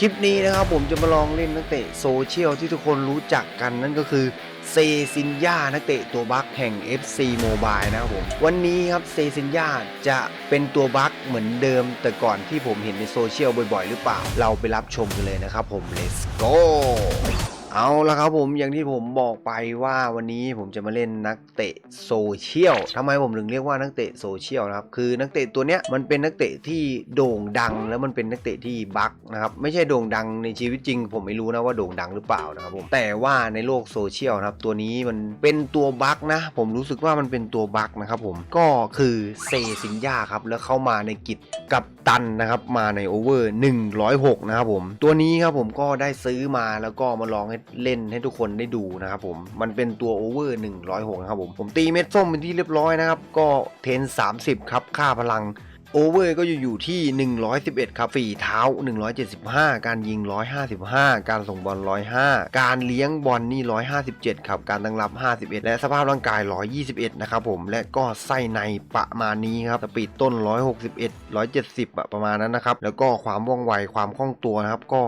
คลิปนี้นะครับผมจะมาลองเล่นนักเตะโซเชียลที่ทุกคนรู้จักกันนั่นก็คือเซซินยานักเตะตัวบัคแห่ง FC Mobile นะครับผมวันนี้ครับเซซินยาจะเป็นตัวบัคเหมือนเดิม แต่ก่อนที่ผมเห็นในโซเชียลบ่อยๆ หรือเปล่า เราไปรับชมกันเลยนะครับผม let's go เอาละครับผมอย่างที่ผมบอกไปว่าวันนี้ผมจะมาเล่นนักเตะโซเชียลทำไมผมถึงเรียกว่านักเตะโซเชียลนะครับคือนักเตะตัวเนี้ยมันเป็นนักเตะที่โด่งดัง แล้วมันเป็นนักเตะที่บั๊กนะครับไม่ใช่โด่งดังในชีวิตจริง ผมไม่รู้นะว่าโด่งดังหรือเปล่านะครับผมแต่ว่าในโลกโซเชียลนะครับตัวนี้มันเป็นตัวบั๊กนะผมรู้สึกว่ามันเป็นตัวบั๊กนะครับผมก็คือเซซินยาครับแล้วเข้ามาในกิจกับตันนะครับมาในโอเวอร์106นะครับผมตัวนี้ครับผมก็ได้ซื้อมาแล้วก็มาลองให้เล่นให้ทุกคนได้ดูนะครับผม มันเป็นตัวโอเวอร์106นะครับผม ผมตีเม็ดส้มเป็นที่เรียบร้อยนะครับ ก็เทน30 ครับ ค่าพลัง โอเวอร์ก็อยู่อยู่ที่ 111 ครับฝีเท้า 175 การยิง 155 การส่งบอล 105 การเลี้ยงบอลนี่ 157 ครับ การตั้งรับ 51 และสภาพร่างกาย 121 นะครับผม และก็ไส้ในประมาณนี้ครับ สปีดต้น 161 170อะประมาณนั้นนะครับ แล้วก็ความว่องไว ความคล่องตัวนะครับ ก็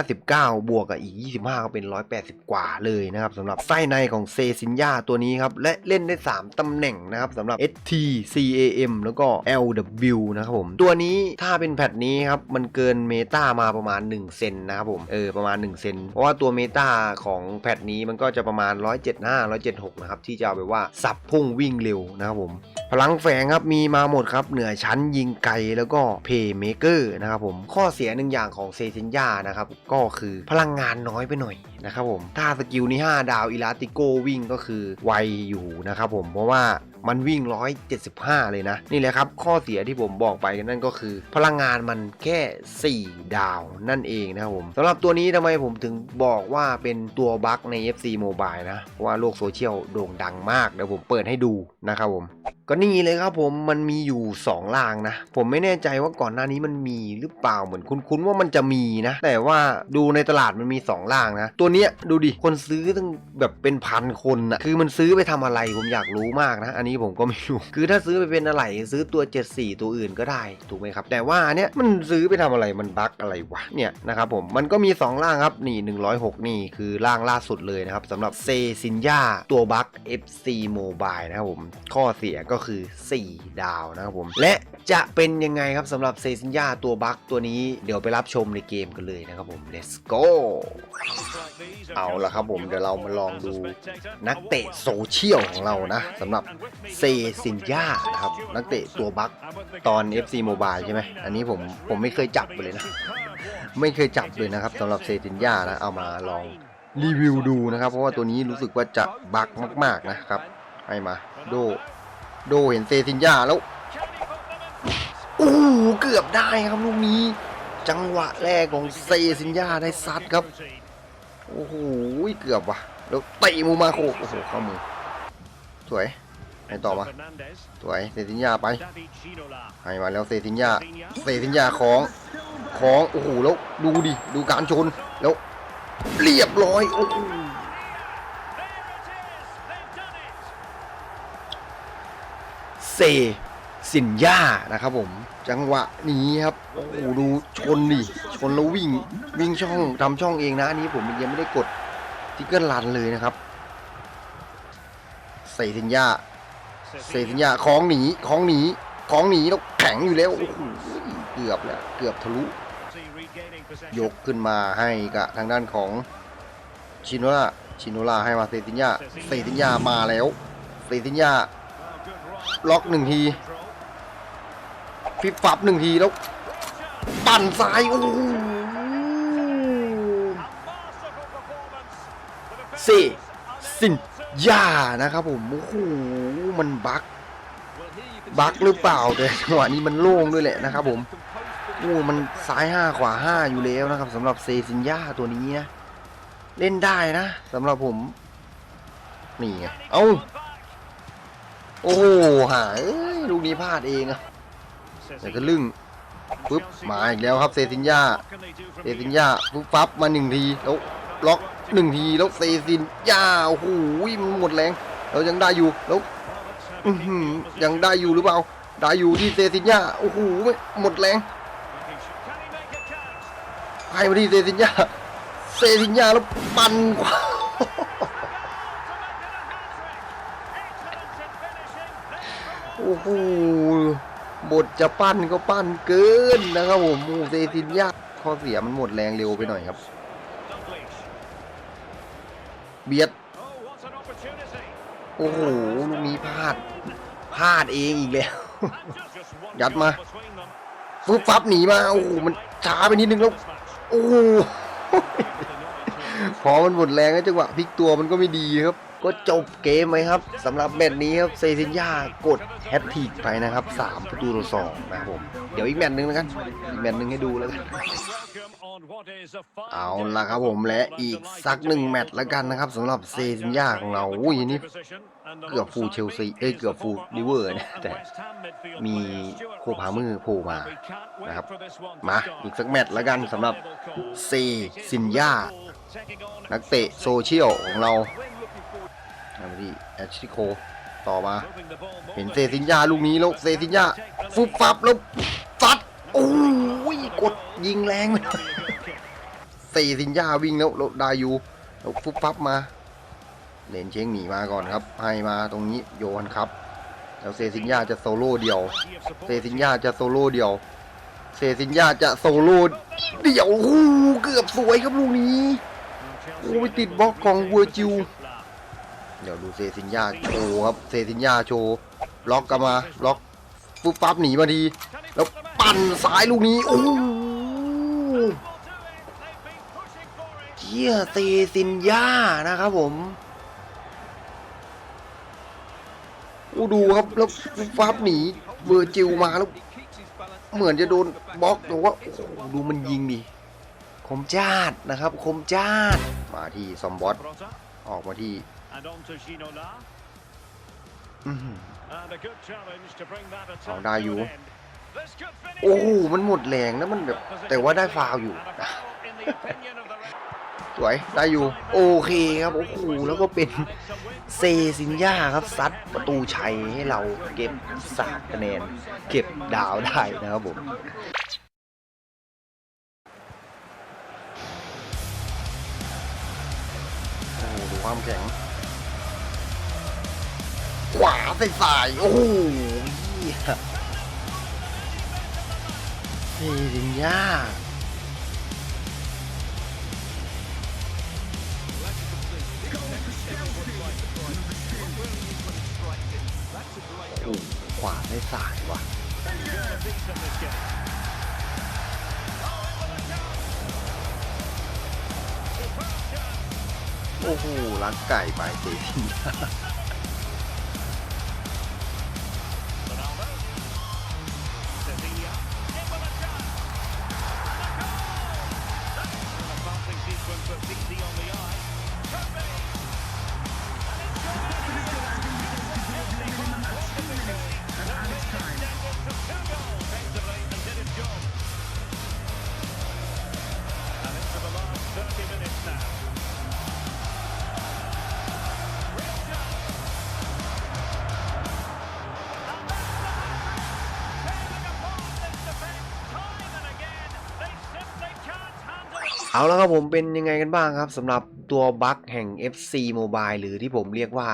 159 บวกกับอีก 25 ก็เป็น 180 กว่าเลยนะครับสำหรับไส้ในของเซซินยาตัวนี้ครับ และเล่นได้ 3ตำแหน่งนะครับสำหรับ ST CAM แล้วก็ LW นะครับผม ตัวนี้ถ้าเป็นแพทนี้ครับ มันเกินเมตามาประมาณ 1 เซนนะครับผม เออ ประมาณ 1 เซน เพราะว่าตัวเมตาของแพทนี้มันก็จะประมาณ 175 176 นะครับ ที่จะเอาไปว่า สับพุ่งวิ่งเร็วนะครับผม พลังแฝงครับ มีมาหมดครับ เหนือชั้นยิงไกลแล้วก็เพย์เมเกอร์นะครับผม ข้อเสียหนึ่งอย่างของเซซินยานะครับ ก็คือพลังงานน้อยไปหน่อยนะครับผม ถ้าสกิลนี้5ดาวอิลาติโกวิ่งก็คือไวอยู่นะครับผม เพราะว่า มันวิ่ง 175 เลยนะ นี่แหละครับ ข้อเสียที่ผมบอกไปนั่นก็คือ พลังงานมันแค่ 4 ดาวนั่นเองนะครับผมสำหรับตัวนี้ทำไมผมถึงบอกว่าเป็นตัวบั๊กใน FC Mobile นะเพราะว่าโลกโซเชียลโด่งดังมากเดี๋ยวผมเปิดให้ดูนะครับผมก็นี่เลยครับผมมันมีอยู่2ล่างนะ ผมไม่แน่ใจว่าก่อนหน้านี้มันมีหรือเปล่าเหมือนคุ้นๆว่ามันจะมีนะ แต่ว่าดูในตลาดมันมี2ล่างนะ ตัวเนี้ยดูดิคนซื้อตั้งแบบเป็นพันคนนะคือมันซื้อไปทำอะไรผมอยากรู้มากนะ อันนี้ผมก็ไม่รู้ คือถ้าซื้อไปเป็นอะไรซื้อตัว 74 ตัวอื่นก็ได้ ถูกไหมครับ แต่ว่าเนี้ยมันซื้อไปทำอะไรมันบั๊กอะไรวะเนี่ยนะครับผมมันก็มี2ล่างครับนี่ 106 นี่คือล่างล่าสุดเลยนะครับสำหรับเซซินยาตัวบั๊ก FC Mobile นะครับผมข้อเสียก็คือ 4 ดาวนะครับผม และจะเป็นยังไงครับสำหรับเซซินยาตัวบั๊กตัวนี้เดี๋ยวไปรับชมในเกมกันเลยนะครับผม let's go เอาละครับผมเดี๋ยวเรามาลองดูนักเตะโซเชียลของเรานะสำหรับเซซินยานะครับ นักเตะตัวบั๊กตอน FC Mobile ใช่ไหมอันนี้ผมผมไม่เคยจับเลยนะ ไม่เคยจับเลยนะครับสำหรับเซซินยานะเอามาลองรีวิวดูนะครับ เพราะว่าตัวนี้รู้สึกว่าจะบักมาก ๆนะครับ ให้มา โด โดเห็นเซซินยาแล้วโอ้เกือบได้ครับลูกนี้ จังหวะแรกของเซซินยาได้ซัดครับ โอ้โหเกือบว่ะ แล้วเตะมูมาโคโอ้โหเข้ามือ สวย ให้ต่อมาสวยเซซินยาไปให้มาแล้วเซซินยาเซซินยาของของโอ้โหแล้วดูดิดูการชนแล้วเรียบร้อยโอ้โหเซสินย่านะครับผมจังหวะนี้ครับโอ้โหดูชนดิชนแล้ววิ่งวิ่งช่องทำช่องเองนะอันนี้ผมยังไม่ได้กดทิกเกิลรันเลยนะครับเซสินย่า เซสินยาคล้องหนีคล้องหนีคล้องหนีแล้วแข็งอยู่แล้วโอ้โหเกือบแล้วเกือบทะลุ ยกขึ้นมาให้กับทางด้านของชิโนล่าชิโนล่าให้มาเซตินยาเซตินยามาแล้วเซตินยาล็อกหนึ่งทีฟิบฟับหนึ่งทีแล้วปั่นซ้ายโอ้โหเซสิน ย่านะครับผมโอ้โหมันบักบักหรือเปล่าแต่จังหวะนี้มันโล่งด้วยแหละนะครับผมโอ้มันซ้ายห้าขวาห้าอยู่แล้วนะครับสำหรับเซซินยาตัวนี้นะ เล่นได้นะสำหรับผม นี่ไงเอ้าโอ้หายลูกนี้พลาดเองอะแต่ก็ลึ่งปุ๊บมาอีกแล้วครับเซซินยาเซซินยาปุ๊บปั๊บมาหนึ่งทีแล้วล็อก หนึ่งทีแล้วเซซินยาโอ้โหมันหมดแรงเรายังได้อยู่แล้วยังได้อยู่หรือเปล่าได้อยู่ที่เซซินยาโอ้โหหมดแรงให้มาที่เซซินยาเซซินยาแล้วปันกว่าโอ้โหบทจะปั้นก็ปั้นเกินนะครับผมโอ้เซซินยาข้อเสียมันหมดแรงเร็วไปหน่อยครับ เบียด โอ้โห ลูกนี้พลาด พลาดเองอีกแล้ว ยัดมาฟึบฟับหนีมา โอ้โห มันช้าไปนิดนึงแล้ว โอ้โห พอมันหมดแรงแล้วจังหวะพลิกตัวมันก็ไม่ดีครับ ก็จบเกมไหมครับสำหรับแมตช์นี้ครับเซซินยากดแฮตทริกไปนะครับ3ประตูต่อสองนะครับผมเดี๋ยวอีกแมตช์นึงแล้วกันอีกแมตช์นึงให้ดูแล้วกันเอาละครับผมและอีกสักหนึ่งแมตช์แล้วกันนะครับสำหรับเซซินยาของเราอุ้ยนี่เกือบฟูเชลซีเอ้ยเกือบฟูลลิเวอร์นะแต่มีโคพามือโผล่มานะครับมาอีกสักแมตช์แล้วกันสำหรับเซซินยานักเตะโซเชียลของเรา เอามาที่แอชชิโคต่อมา เห็นเซซินยาลูกนี้แล้วเซซินยาฟุบฟับแล้วซัดโอ้ยกดยิงแรงไปหน่อยเซซินยาวิ่งแล้วแล้วดายูแล้วฟุบฟับมาเลนเชงหนีมาก่อนครับ ให้มาตรงนี้โยนครับแล้วเซซินยาจะโซโล่เดียว เซซินยาจะโซโล่เดียว เซซินยาจะโซโล่เดี่ยวโอ้โหเกือบสวยครับลูกนี้ โอ้ยติดบล็อกของเวอร์จิว เดี๋ยวดูเซซินยาโชว์ครับเซซินยาโชว์ล็อกกลับมาล็อกปุ๊บปั๊บหนีมาดีแล้วปั่นซ้ายลูกนี้โอ้โหเที่ยเซซินยานะครับผมโอ้ดูครับแล้วปุ๊บปั๊บหนีเวอร์จิวมาแล้วเหมือนจะโดนบล็อกแต่ว่าโอ้ดูมันยิงดิคมจาดนะครับ คมจาดมาที่ซอมบอสออกมาที่ อื้อหือเอาได้อยู่ โอ้โหมันหมดแรงแล้วมันแบบ แต่ว่าได้ฟาวล์อยู่ สวย ได้อยู่ โอเคครับ โอ้โห แล้วก็เป็นเซซินยาครับซัดประตูชัยให้เราเก็บสามคะแนน เก็บดาวได้นะครับผมโอ้โหดูความแข็ง ขวาใส่สายโอ้โหเหี้ยเซซินยาโอ้ขวาได้สายว่ะโอ้โหรักไก่ไปเซที เอาแล้วครับผมเป็นยังไงกันบ้างครับสำหรับตัวบัคแห่ง FC Mobile หรือที่ผมเรียกว่า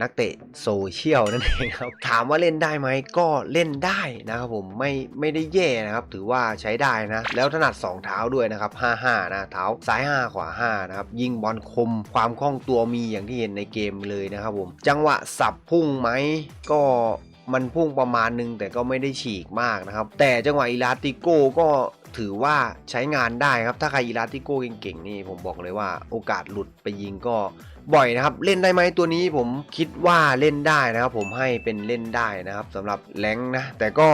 นักเตะโซเชียลนั่นเองครับ ถามว่าเล่นได้ไหมก็เล่นได้นะครับผมไม่ไม่ได้แย่นะครับ ถือว่าใช้ได้นะ แล้วถนัด 2 เท้าด้วยนะครับ 55 นะ เท้าซ้าย 5 ขวา 5 นะครับ ยิงบอลคมความคล่องตัวมีอย่างที่เห็นในเกมเลยนะครับผม จังหวะสับพุ่งไหมก็มันพุ่งประมาณนึงแต่ก็ไม่ได้ฉีกมากนะครับ แต่จังหวะอิลาติโก้ก็ ถือว่าใช้งานได้ครับ ถ้าใครอีลาติโก้เก่งๆนี่ผมบอกเลยว่าโอกาสหลุดไปยิงก็บ่อยนะครับ เล่นได้ไหมตัวนี้ผมคิดว่าเล่นได้นะครับ ผมให้เป็นเล่นได้นะครับสำหรับแรงนะแต่ก็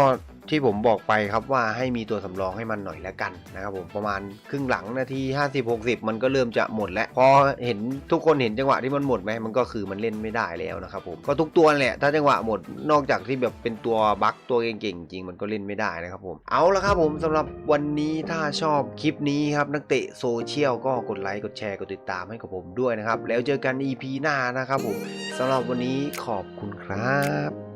ที่ผมบอกไปครับว่าให้มีตัวสำรองให้มันหน่อยแล้วกันนะครับผมประมาณครึ่งหลังนาที 50-60 มันก็เริ่มจะหมดแล้วพอเห็นทุกคนเห็นจังหวะที่มันหมดไหมมันก็คือมันเล่นไม่ได้แล้วนะครับผมก็ทุกตัวแหละถ้าจังหวะหมดนอกจากที่แบบเป็นตัวบั๊กตัวเก่งๆจริงมันก็เล่นไม่ได้นะครับผมเอาละครับผมสำหรับวันนี้ถ้าชอบคลิปนี้ครับนักเตะโซเชียลก็กดไลค์กดแชร์กดติดตามให้กับผมด้วยนะครับแล้วเจอกัน EP หน้านะครับผมสำหรับวันนี้ขอบคุณครับ